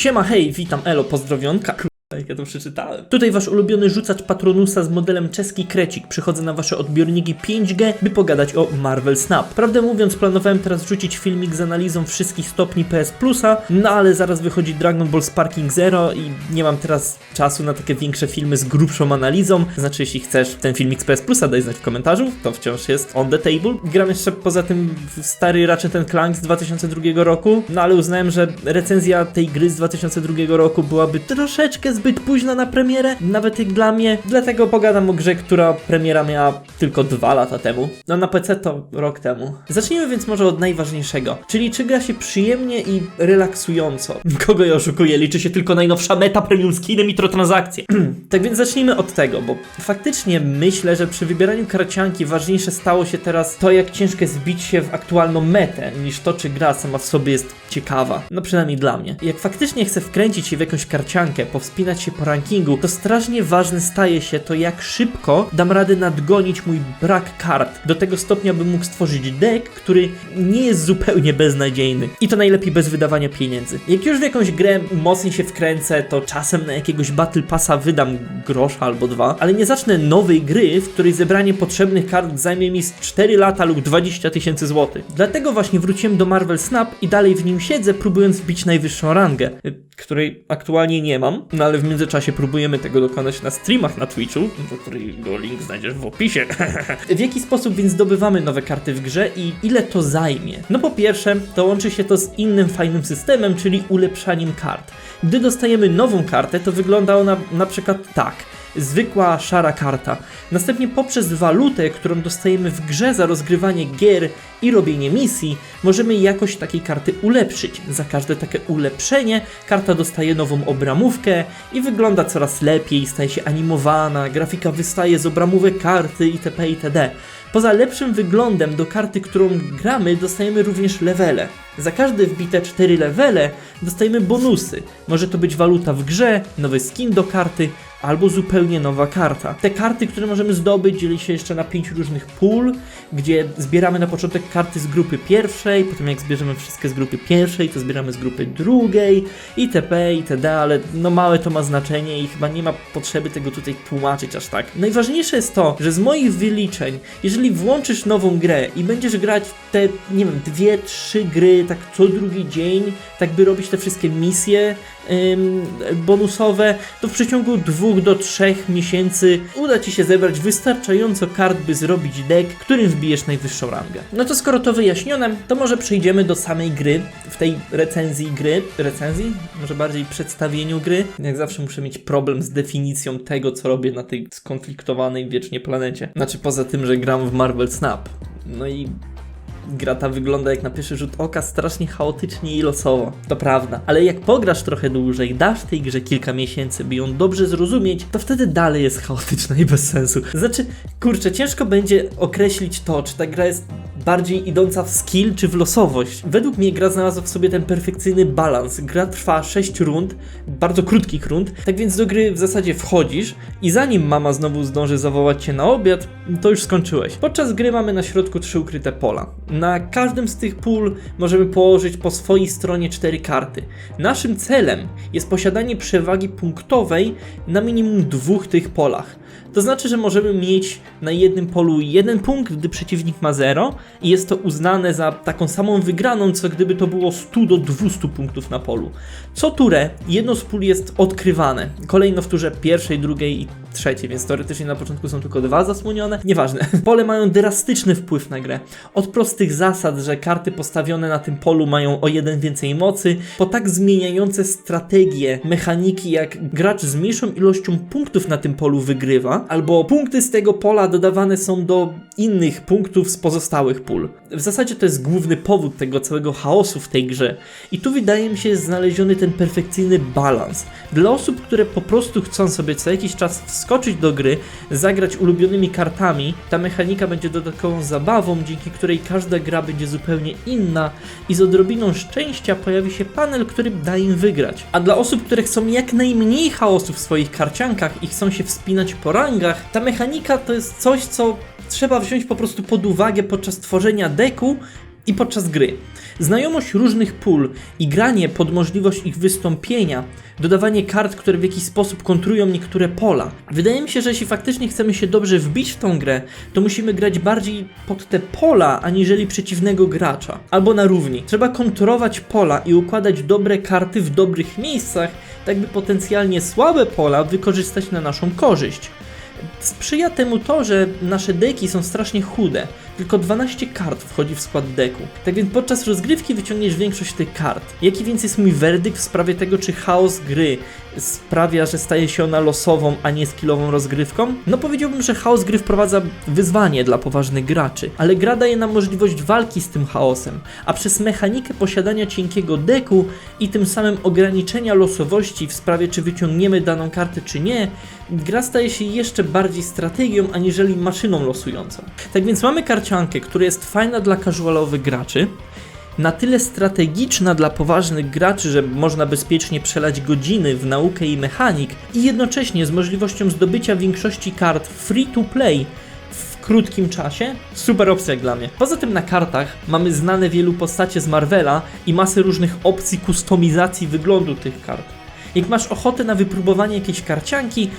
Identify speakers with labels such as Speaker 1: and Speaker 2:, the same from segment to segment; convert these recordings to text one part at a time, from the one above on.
Speaker 1: Siema, hej, witam, elo, pozdrowionka. Jak ja to przeczytałem. Tutaj wasz ulubiony rzucacz Patronusa z modelem czeski Krecik. Przychodzę na wasze odbiorniki 5G, by pogadać o Marvel Snap. Prawdę mówiąc, planowałem teraz wrzucić filmik z analizą wszystkich stopni PS Plusa, no ale zaraz wychodzi Dragon Ball Sparking Zero i nie mam teraz czasu na takie większe filmy z grubszą analizą. Znaczy, jeśli chcesz ten filmik z PS Plusa, daj znać w komentarzu, to wciąż jest on the table. Gram jeszcze poza tym w stary Ratchet Clank z 2002 roku, no ale uznałem, że recenzja tej gry z 2002 roku byłaby troszeczkę zbyt późna na premierę, nawet jak dla mnie, dlatego pogadam o grze, która premiera miała tylko dwa lata temu. No na PC to rok temu. Zacznijmy więc może od najważniejszego, czyli czy gra się przyjemnie i relaksująco. Kogo ja oszukuję, liczy się tylko najnowsza meta, premium skiny, mikrotransakcje. tak więc zacznijmy od tego, bo faktycznie myślę, że przy wybieraniu karcianki ważniejsze stało się teraz to, jak ciężko zbić się w aktualną metę, niż to, czy gra sama w sobie jest ciekawa. No przynajmniej dla mnie. Jak faktycznie chcę wkręcić się w jakąś karciankę, powspinać się po rankingu, to strasznie ważne staje się to, jak szybko dam radę nadgonić mój brak kart. Do tego stopnia, bym mógł stworzyć deck, który nie jest zupełnie beznadziejny. I to najlepiej bez wydawania pieniędzy. Jak już w jakąś grę mocniej się wkręcę, to czasem na jakiegoś Battle Passa wydam grosza albo dwa, ale nie zacznę nowej gry, w której zebranie potrzebnych kart zajmie mi z 4 lata lub 20 tysięcy złotych. Dlatego właśnie wróciłem do Marvel Snap i dalej w nim siedzę, próbując wbić najwyższą rangę, y, której aktualnie nie mam, no ale w międzyczasie próbujemy tego dokonać na streamach na Twitchu, do którego link znajdziesz w opisie. w jaki sposób więc zdobywamy nowe karty w grze i ile to zajmie? No po pierwsze, to łączy się to z innym fajnym systemem, czyli ulepszaniem kart. Gdy dostajemy nową kartę, to wygląda ona na przykład tak zwykła szara karta. Następnie poprzez walutę, którą dostajemy w grze za rozgrywanie gier i robienie misji, możemy jakość takiej karty ulepszyć. Za każde takie ulepszenie karta dostaje nową obramówkę i wygląda coraz lepiej, staje się animowana, grafika wystaje z obramówek karty itp. itd. Poza lepszym wyglądem do karty, którą gramy, dostajemy również levele. Za każde wbite 4 levele dostajemy bonusy. Może to być waluta w grze, nowy skin do karty, albo zupełnie nowa karta. Te karty, które możemy zdobyć, dzieli się jeszcze na 5 różnych pól, gdzie zbieramy na początek karty z grupy pierwszej, potem jak zbierzemy wszystkie z grupy pierwszej, to zbieramy z grupy drugiej, itp., itd., ale no małe to ma znaczenie i chyba nie ma potrzeby tego tutaj tłumaczyć aż tak. Najważniejsze jest to, że z moich wyliczeń, jeżeli włączysz nową grę i będziesz grać te, nie wiem, dwie, trzy gry tak co drugi dzień, tak by robić te wszystkie misje bonusowe, to w przeciągu dwóch do trzech miesięcy uda Ci się zebrać wystarczająco kart, by zrobić deck, którym wbijesz najwyższą rangę. No to skoro to wyjaśnione, to może przejdziemy do samej gry, w tej recenzji gry, recenzji? Może bardziej przedstawieniu gry? Jak zawsze muszę mieć problem z definicją tego, co robię na tej skonfliktowanej wiecznie planecie. Znaczy poza tym, że gram w Marvel Snap. No i gra ta wygląda jak na pierwszy rzut oka strasznie chaotycznie i losowo. To prawda. Ale jak pograsz trochę dłużej, dasz tej grze kilka miesięcy, by ją dobrze zrozumieć, to wtedy dalej jest chaotyczna i bez sensu. Znaczy, kurczę, ciężko będzie określić to, czy ta gra jest bardziej idąca w skill czy w losowość. Według mnie gra znalazła w sobie ten perfekcyjny balans. Gra trwa 6 rund, bardzo krótkich rund, tak więc do gry w zasadzie wchodzisz i zanim mama znowu zdąży zawołać cię na obiad, to już skończyłeś. Podczas gry mamy na środku trzy ukryte pola. Na każdym z tych pól możemy położyć po swojej stronie cztery karty. Naszym celem jest posiadanie przewagi punktowej na minimum dwóch tych polach. To znaczy, że możemy mieć na jednym polu jeden punkt, gdy przeciwnik ma 0 i jest to uznane za taką samą wygraną, co gdyby to było 100 do 200 punktów na polu. Co turę jedno z pól jest odkrywane. Kolejno w turze pierwszej, drugiej i trzeciej, więc teoretycznie na początku są tylko dwa zasłonione. Nieważne. Pole mają drastyczny wpływ na grę. Od prostych zasad, że karty postawione na tym polu mają o jeden więcej mocy, po tak zmieniające strategie, mechaniki, jak gracz z mniejszą ilością punktów na tym polu wygrywa, albo punkty z tego pola dodawane są do innych punktów z pozostałych pól. W zasadzie to jest główny powód tego całego chaosu w tej grze. I tu wydaje mi się znaleziony ten perfekcyjny balans. Dla osób, które po prostu chcą sobie co jakiś czas wskoczyć do gry, zagrać ulubionymi kartami, ta mechanika będzie dodatkową zabawą, dzięki której każda gra będzie zupełnie inna i z odrobiną szczęścia pojawi się panel, który da im wygrać. A dla osób, które chcą jak najmniej chaosu w swoich karciankach i chcą się wspinać po rangach, ta mechanika to jest coś, co trzeba wziąć po prostu pod uwagę podczas tworzenia deku i podczas gry. Znajomość różnych pól i granie pod możliwość ich wystąpienia, dodawanie kart, które w jakiś sposób kontrują niektóre pola. Wydaje mi się, że jeśli faktycznie chcemy się dobrze wbić w tą grę, to musimy grać bardziej pod te pola, aniżeli przeciwnego gracza. Albo na równi. Trzeba kontrolować pola i układać dobre karty w dobrych miejscach, tak by potencjalnie słabe pola wykorzystać na naszą korzyść. Sprzyja temu to, że nasze deki są strasznie chude. Tylko 12 kart wchodzi w skład deku. Tak więc podczas rozgrywki wyciągniesz większość tych kart. Jaki więc jest mój werdykt w sprawie tego, czy chaos gry sprawia, że staje się ona losową, a nie skillową rozgrywką? No powiedziałbym, że chaos gry wprowadza wyzwanie dla poważnych graczy, ale gra daje nam możliwość walki z tym chaosem, a przez mechanikę posiadania cienkiego deku i tym samym ograniczenia losowości w sprawie, czy wyciągniemy daną kartę, czy nie, gra staje się jeszcze bardziej strategią, aniżeli maszyną losującą. Tak więc mamy karciankę, która jest fajna dla casualowych graczy, na tyle strategiczna dla poważnych graczy, że można bezpiecznie przelać godziny w naukę i mechanik i jednocześnie z możliwością zdobycia większości kart free to play w krótkim czasie, super opcja dla mnie. Poza tym na kartach mamy znane wielu postacie z Marvela i masę różnych opcji kustomizacji wyglądu tych kart. Jak masz ochotę na wypróbowanie jakiejś karcianki,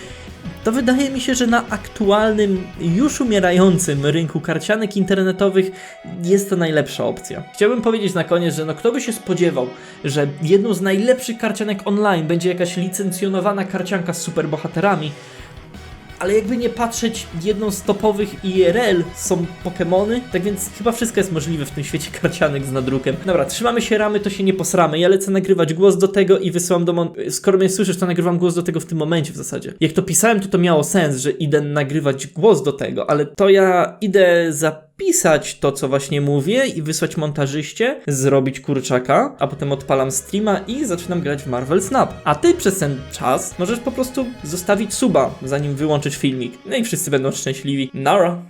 Speaker 1: to wydaje mi się, że na aktualnym, już umierającym rynku karcianek internetowych jest to najlepsza opcja. Chciałbym powiedzieć na koniec, że no kto by się spodziewał, że jedną z najlepszych karcianek online będzie jakaś licencjonowana karcianka z superbohaterami, ale jakby nie patrzeć, jedną z topowych IRL są Pokémony, tak więc chyba wszystko jest możliwe w tym świecie karcianek z nadrukiem. Dobra, trzymamy się ramy, to się nie posramy. Ja lecę nagrywać głos do tego i wysyłam do mon... Skoro mnie słyszysz, to nagrywam głos do tego w tym momencie w zasadzie. Jak to pisałem, to to miało sens, że idę nagrywać głos do tego, ale to ja idę zapisać to, co właśnie mówię i wysłać montażyście, zrobić kurczaka, a potem odpalam streama i zaczynam grać w Marvel Snap. A ty przez ten czas możesz po prostu zostawić suba, zanim wyłączysz filmik. No i wszyscy będą szczęśliwi. Nara!